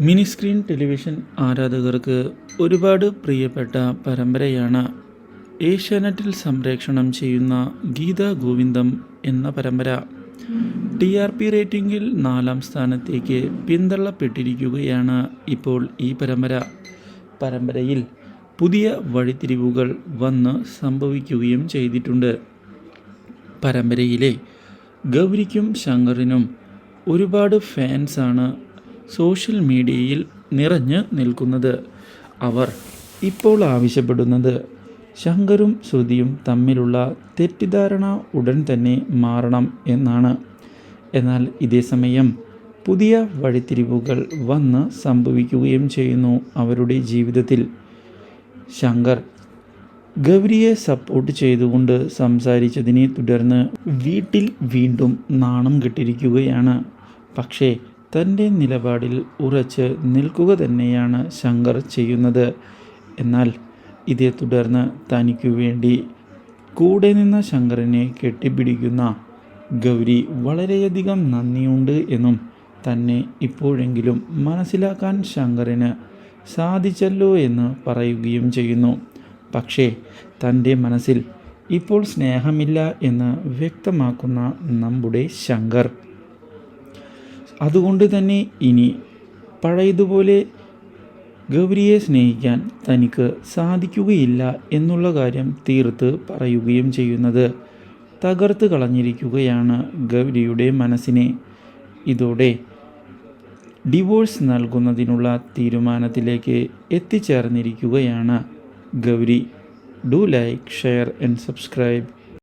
Mini screen television ആരാധകർക്ക് ഒരുപാട് പ്രിയപ്പെട്ട പരമ്പരയാണ് ഏഷ്യാനെറ്റിൽ സംപ്രേക്ഷണം ചെയ്യുന്ന ഗീത ഗോവിന്ദം എന്ന പരമ്പര. ടി ആർ പി റേറ്റിംഗിൽ നാലാം സ്ഥാനത്തേക്ക് പിന്തള്ളപ്പെട്ടിരിക്കുകയാണ് ഇപ്പോൾ ഈ പരമ്പര. പരമ്പരയിൽ പുതിയ വഴിത്തിരിവുകൾ വന്ന് സംഭവിക്കുകയും ചെയ്തിട്ടുണ്ട്. പരമ്പരയിലെ ഗൗരിക്കും ശങ്കറിനും ഒരുപാട് ഫാൻസാണ് സോഷ്യൽ മീഡിയയിൽ നിറഞ്ഞു നിൽക്കുന്നത് അവർ ഇപ്പോൾ ആവശ്യപ്പെടുന്നത്. ശങ്കറും ശ്രുതിയും തമ്മിലുള്ള തെറ്റിദ്ധാരണ ഉടൻ തന്നെ മാറണം എന്നാണ്. എന്നാൽ ഇതേ സമയം പുതിയ വഴിത്തിരിവുകൾ വന്ന് സംഭവിക്കുകയും ചെയ്യുന്നു അവരുടെ ജീവിതത്തിൽ. ശങ്കർ ഗൗരിയെ സപ്പോർട്ട് ചെയ്തുകൊണ്ട് സംസാരിച്ചതിനെ തുടർന്ന് വീട്ടിൽ വീണ്ടും നാണം കെട്ടിരിക്കുകയാണ്. പക്ഷേ തന്റെ നിലപാടിൽ ഉറച്ച് നിൽക്കുക തന്നെയാണ് ശങ്കർ ചെയ്യുന്നത്. എന്നാൽ ഇതേ തുടർന്ന് തനിക്കു വേണ്ടി കൂടെ നിന്ന ശങ്കറിനെ കെട്ടിപ്പിടിക്കുന്ന ഗൗരി വളരെയധികം നന്ദിയുണ്ട് എന്നും തന്നെ ഇപ്പോഴെങ്കിലും മനസ്സിലാക്കാൻ ശങ്കറിന് സാധിച്ചല്ലോ എന്ന് പറയുകയും ചെയ്യുന്നു. പക്ഷേ തന്റെ മനസ്സിൽ ഇപ്പോൾ സ്നേഹമില്ല എന്ന് വ്യക്തമാക്കുന്ന നമ്മുടെ ശങ്കർ അതുകൊണ്ട് തന്നെ ഇനി പഴയതുപോലെ ഗൗരിയെ സ്നേഹിക്കാൻ തനിക്ക് സാധിക്കുകയില്ല എന്നുള്ള കാര്യം തീർത്ത് പറയുകയും ചെയ്യുന്നത്. തകർത്ത് കളഞ്ഞിരിക്കുകയാണ് ഗൗരിയുടെ മനസ്സിനെ. ഇതോടെ ഡിവോഴ്സ് നൽകുന്നതിനുള്ള തീരുമാനത്തിലേക്ക് എത്തിച്ചേർന്നിരിക്കുകയാണ് Gauri. Do like share and subscribe.